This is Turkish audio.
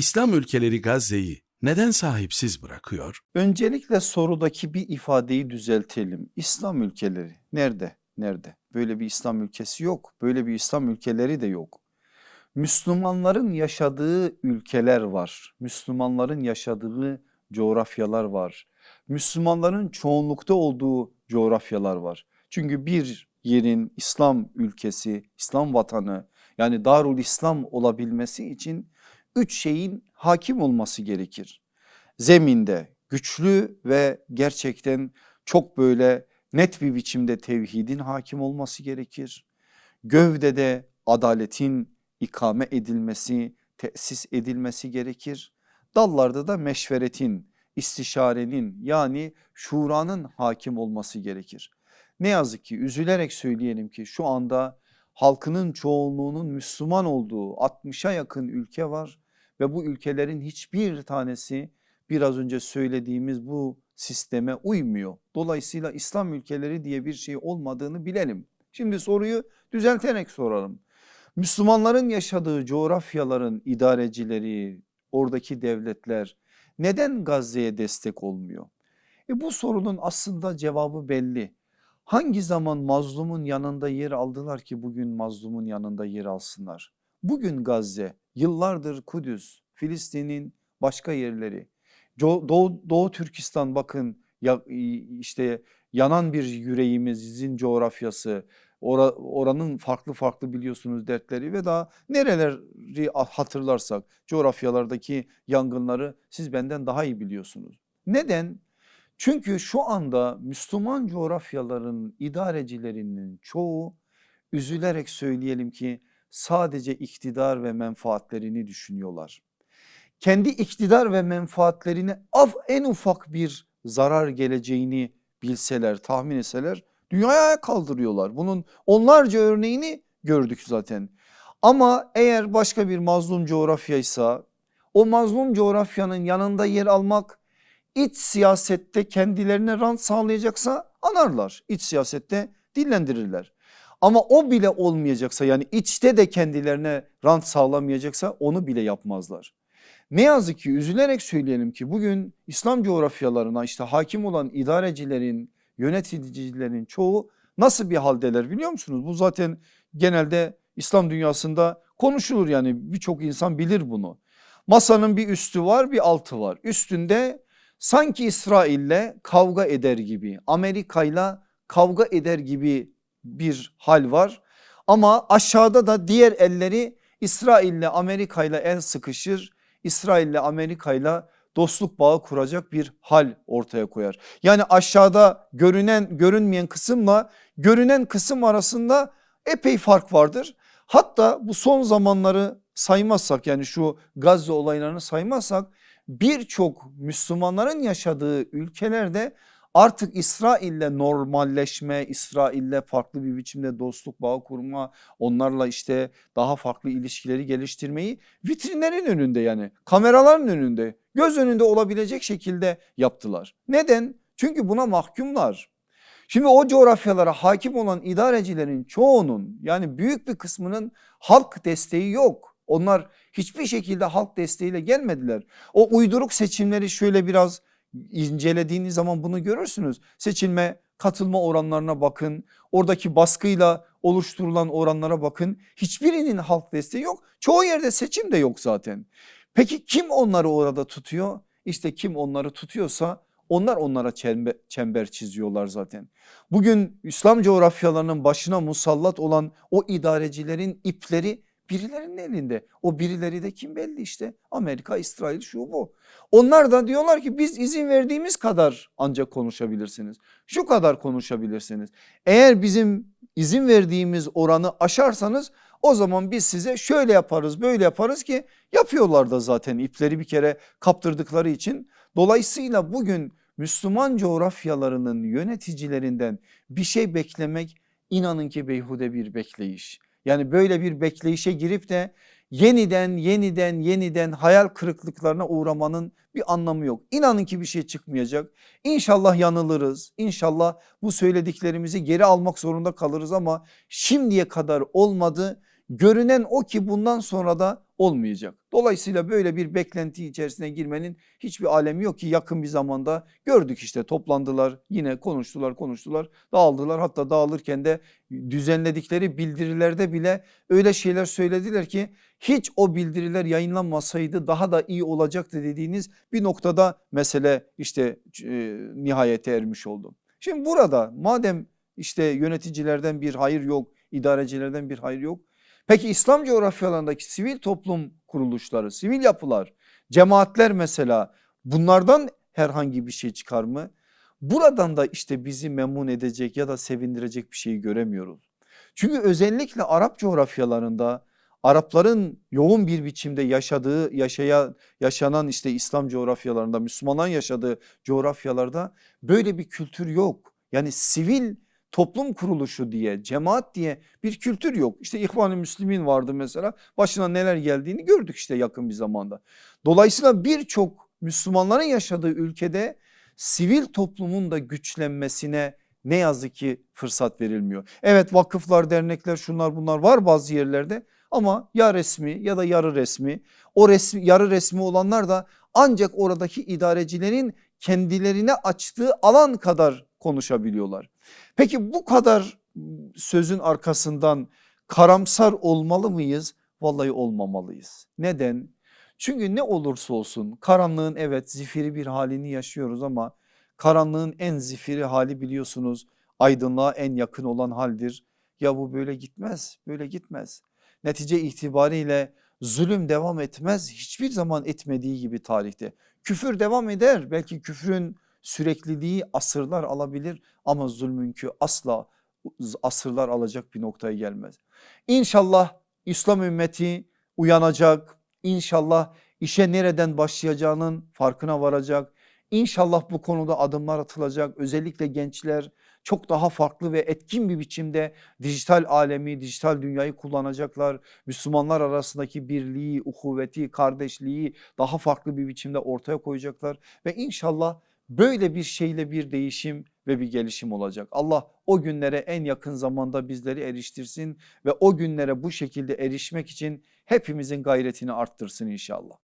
İslam ülkeleri Gazze'yi neden sahipsiz bırakıyor? Öncelikle sorudaki bir ifadeyi düzeltelim. İslam ülkeleri nerede? Nerede? Böyle bir İslam ülkesi yok. Böyle bir İslam ülkeleri de yok. Müslümanların yaşadığı ülkeler var. Müslümanların yaşadığı coğrafyalar var. Müslümanların çoğunlukta olduğu coğrafyalar var. Çünkü bir yerin İslam ülkesi, İslam vatanı yani Darul İslam olabilmesi için üç şeyin hakim olması gerekir. Zeminde güçlü ve gerçekten çok böyle net bir biçimde tevhidin hakim olması gerekir. Gövdede adaletin ikame edilmesi, tesis edilmesi gerekir. Dallarda da meşveretin, istişarenin yani şuranın hakim olması gerekir. Ne yazık ki üzülerek söyleyelim ki şu anda halkının çoğunluğunun Müslüman olduğu 60'a yakın ülke var ve bu ülkelerin hiçbir tanesi biraz önce söylediğimiz bu sisteme uymuyor. Dolayısıyla İslam ülkeleri diye bir şey olmadığını bilelim. Şimdi soruyu düzelterek soralım. Müslümanların yaşadığı coğrafyaların idarecileri, oradaki devletler neden Gazze'ye destek olmuyor? E bu sorunun aslında cevabı belli. Hangi zaman mazlumun yanında yer aldılar ki bugün mazlumun yanında yer alsınlar? Bugün Gazze, yıllardır Kudüs, Filistin'in başka yerleri, Doğu, Doğu Türkistan bakın ya, işte yanan bir yüreğimizin coğrafyası, Ora, oranın farklı farklı biliyorsunuz dertleri ve daha nereleri hatırlarsak coğrafyalardaki yangınları siz benden daha iyi biliyorsunuz. Neden? Çünkü şu anda Müslüman coğrafyaların idarecilerinin çoğu üzülerek söyleyelim ki sadece iktidar ve menfaatlerini düşünüyorlar. Kendi iktidar ve menfaatlerine af en ufak bir zarar geleceğini bilseler tahmin etseler dünyaya kaldırıyorlar. Bunun onlarca örneğini gördük zaten. Ama eğer başka bir mazlum coğrafyaysa o mazlum coğrafyanın yanında yer almak iç siyasette kendilerine rant sağlayacaksa anarlar. İç siyasette dillendirirler. Ama o bile olmayacaksa yani içte de kendilerine rant sağlamayacaksa onu bile yapmazlar. Ne yazık ki üzülerek söyleyelim ki bugün İslam coğrafyalarına işte hakim olan idarecilerin, yöneticilerin çoğu nasıl bir haldeler biliyor musunuz? Bu zaten genelde İslam dünyasında konuşulur yani birçok insan bilir bunu. Masanın bir üstü var bir altı var. Üstünde sanki İsrail'le kavga eder gibi Amerika'yla kavga eder gibi bir hal var. Ama aşağıda da diğer elleri İsrail'le Amerika'yla el sıkışır. İsrail'le Amerika'yla dostluk bağı kuracak bir hal ortaya koyar. Yani aşağıda görünen görünmeyen kısımla görünen kısım arasında epey fark vardır. Hatta bu son zamanları saymazsak yani şu Gazze olaylarını saymazsak birçok Müslümanların yaşadığı ülkelerde artık İsrail'le normalleşme, İsrail'le farklı bir biçimde dostluk bağı kurma, onlarla işte daha farklı ilişkileri geliştirmeyi vitrinlerin önünde yani kameraların önünde göz önünde olabilecek şekilde yaptılar. Neden? Çünkü buna mahkumlar. Şimdi o coğrafyalara hakim olan idarecilerin çoğunun yani büyük bir kısmının halk desteği yok. Onlar hiçbir şekilde halk desteğiyle gelmediler. O uyduruk seçimleri şöyle biraz incelediğiniz zaman bunu görürsünüz. Seçilme katılma oranlarına bakın. Oradaki baskıyla oluşturulan oranlara bakın. Hiçbirinin halk desteği yok. Çoğu yerde seçim de yok zaten. Peki kim onları orada tutuyor? İşte kim onları tutuyorsa onlar onlara çember, çember çiziyorlar zaten. Bugün İslam coğrafyalarının başına musallat olan o idarecilerin ipleri birilerinin elinde. O birileri de kim belli işte Amerika, İsrail şu bu. Onlar da diyorlar ki biz izin verdiğimiz kadar ancak konuşabilirsiniz. Şu kadar konuşabilirsiniz. Eğer bizim izin verdiğimiz oranı aşarsanız o zaman biz size şöyle yaparız böyle yaparız ki yapıyorlar da zaten ipleri bir kere kaptırdıkları için. Dolayısıyla bugün Müslüman coğrafyalarının yöneticilerinden bir şey beklemek inanın ki beyhude bir bekleyiş. Yani böyle bir bekleyişe girip de yeniden yeniden yeniden hayal kırıklıklarına uğramanın bir anlamı yok. İnanın ki bir şey çıkmayacak. İnşallah yanılırız. İnşallah bu söylediklerimizi geri almak zorunda kalırız ama şimdiye kadar olmadı. Görünen o ki bundan sonra da olmayacak. Dolayısıyla böyle bir beklenti içerisine girmenin hiçbir alemi yok ki yakın bir zamanda gördük işte toplandılar yine konuştular konuştular dağıldılar hatta dağılırken de düzenledikleri bildirilerde bile öyle şeyler söylediler ki hiç o bildiriler yayınlanmasaydı daha da iyi olacaktı dediğiniz bir noktada mesele işte e, nihayete ermiş oldu. Şimdi burada madem işte yöneticilerden bir hayır yok, idarecilerden bir hayır yok. Peki İslam coğrafyalarındaki sivil toplum kuruluşları, sivil yapılar, cemaatler mesela bunlardan herhangi bir şey çıkar mı? Buradan da işte bizi memnun edecek ya da sevindirecek bir şeyi göremiyoruz. Çünkü özellikle Arap coğrafyalarında Arapların yoğun bir biçimde yaşadığı, yaşaya, yaşanan işte İslam coğrafyalarında, Müslümanların yaşadığı coğrafyalarda böyle bir kültür yok. Yani sivil toplum kuruluşu diye, cemaat diye bir kültür yok. İşte İhvan-ı Müslümin vardı mesela başına neler geldiğini gördük işte yakın bir zamanda. Dolayısıyla birçok Müslümanların yaşadığı ülkede sivil toplumun da güçlenmesine ne yazık ki fırsat verilmiyor. Evet vakıflar, dernekler şunlar bunlar var bazı yerlerde ama ya resmi ya da yarı resmi o resmi yarı resmi olanlar da ancak oradaki idarecilerin kendilerine açtığı alan kadar konuşabiliyorlar. Peki bu kadar sözün arkasından karamsar olmalı mıyız? Vallahi olmamalıyız. Neden? Çünkü ne olursa olsun karanlığın evet zifiri bir halini yaşıyoruz ama karanlığın en zifiri hali biliyorsunuz aydınlığa en yakın olan haldir. Ya bu böyle gitmez, böyle gitmez. Netice itibariyle zulüm devam etmez hiçbir zaman etmediği gibi tarihte. Küfür devam eder belki küfrün sürekliliği asırlar alabilir ama zulmünkü asla asırlar alacak bir noktaya gelmez. İnşallah İslam ümmeti uyanacak İnşallah işe nereden başlayacağının farkına varacak. İnşallah bu konuda adımlar atılacak özellikle gençler çok daha farklı ve etkin bir biçimde dijital alemi, dijital dünyayı kullanacaklar. Müslümanlar arasındaki birliği, uhuvveti, kardeşliği daha farklı bir biçimde ortaya koyacaklar. Ve inşallah böyle bir şeyle bir değişim ve bir gelişim olacak. Allah o günlere en yakın zamanda bizleri eriştirsin ve o günlere bu şekilde erişmek için hepimizin gayretini arttırsın inşallah.